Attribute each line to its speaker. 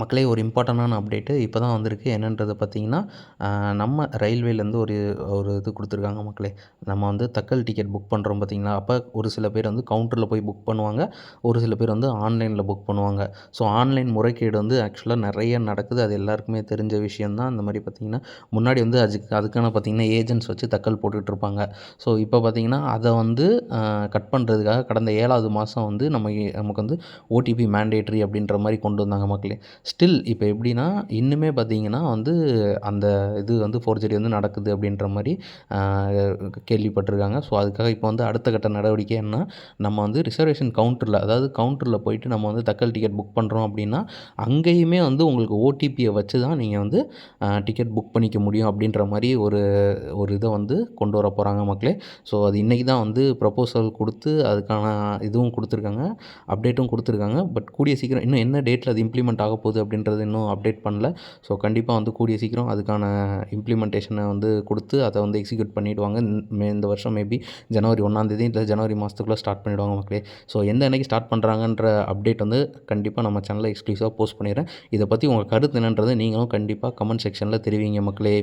Speaker 1: மக்களே ஒரு இம்பார்ட்டண்டான அப்டேட்டு இப்போ தான் வந்திருக்கு. என்னன்றதை பார்த்தீங்கன்னா நம்ம ரயில்வேலேருந்து ஒரு ஒரு இது கொடுத்துருக்காங்க மக்களே. நம்ம வந்து தக்கல் டிக்கெட் புக் பண்ணுறோம் பார்த்திங்களா அப்போ ஒரு சில பேர் வந்து கவுண்டரில் போய் புக் பண்ணுவாங்க. ஒரு சில பேர் வந்து ஆன்லைனில் புக் பண்ணுவாங்க. ஸோ ஆன்லைன் முறைகேடு வந்து ஆக்சுவலாக நிறைய நடக்குது. அது எல்லாருக்குமே தெரிஞ்ச விஷயந்தான் இந்த மாதிரி பார்த்தீங்கன்னா முன்னாடி வந்து அதுக்கு அதுக்கான பார்த்தீங்கன்னா ஏஜென்ட்ஸ் வச்சு தக்கல் போட்டுட்ருப்பாங்க ஸோ இப்போ பார்த்தீங்கன்னா அதை வந்து கட் பண்ணுறதுக்காக கடந்த ஏழாவது மாதம் வந்து நம்ம நமக்கு வந்து ஓடிபி மேண்டேட்ரி அப்படின்ற மாதிரி கொண்டு வந்தாங்க மக்களே. ஸ்டில் இப்போ எப்படின்னா இன்னுமே பார்த்தீங்கன்னா வந்து அந்த இது வந்து ஃபோர்ஜரி வந்து நடக்குது அப்படின்ற மாதிரி கேள்விப்பட்டிருக்காங்க. ஸோ அதுக்காக இப்போ வந்து அடுத்த கட்ட நடவடிக்கை என்ன நம்ம வந்து ரிசர்வேஷன் கவுண்டரில் அதாவது கவுண்டரில் போயிட்டு நம்ம வந்து தக்கல் டிக்கெட் புக் பண்ணுறோம் அப்படின்னா அங்கேயுமே வந்து உங்களுக்கு ஓடிபியை வச்சு தான் நீங்கள் வந்து டிக்கெட் புக் பண்ணிக்க முடியும் அப்படின்ற மாதிரி ஒரு ஒரு இதை வந்து கொண்டு வர போகிறாங்க மக்களே. ஸோ அது இன்றைக்கி தான் வந்து ப்ரப்போசல் கொடுத்து அதுக்கான இதுவும் கொடுத்துருக்காங்க அப்டேட்டும் கொடுத்துருக்காங்க. பட் கூடிய சீக்கிரம் இன்னும் என்ன டேட்டில் அது இம்ப்ளிமெண்ட் ஆக போகுது போகுது அப்படின்றது இன்னும் அப்டேட் பண்ணல. ஸோ கண்டிப்பாக வந்து கூடிய சீக்கிரம் அதுக்கான இம்ப்ளிமெண்டேஷனை வந்து கொடுத்து அதை வந்து எக்ஸிக்யூட் பண்ணிவிடுவாங்க மே இந்த வருஷம் மேபி ஜனவரி ஒன்றாந்தேதி இல்லை ஜனவரி மாதத்துக்குள்ளே ஸ்டார்ட் பண்ணிவிடுவாங்க மக்களே. ஸோ எந்த அன்னைக்கு ஸ்டார்ட் பண்ணுறாங்கன்ற அப்டேட் வந்து கண்டிப்பாக நம்ம சேனலில் எக்ஸ்க்ளூசிவாக போஸ்ட் பண்ணிடுறேன். இதை பற்றி உங்கள் கருத்து என்னன்றது நீங்களும் கண்டிப்பாக கமெண்ட் செக்ஷனில் தெரிவிங்க மக்களே.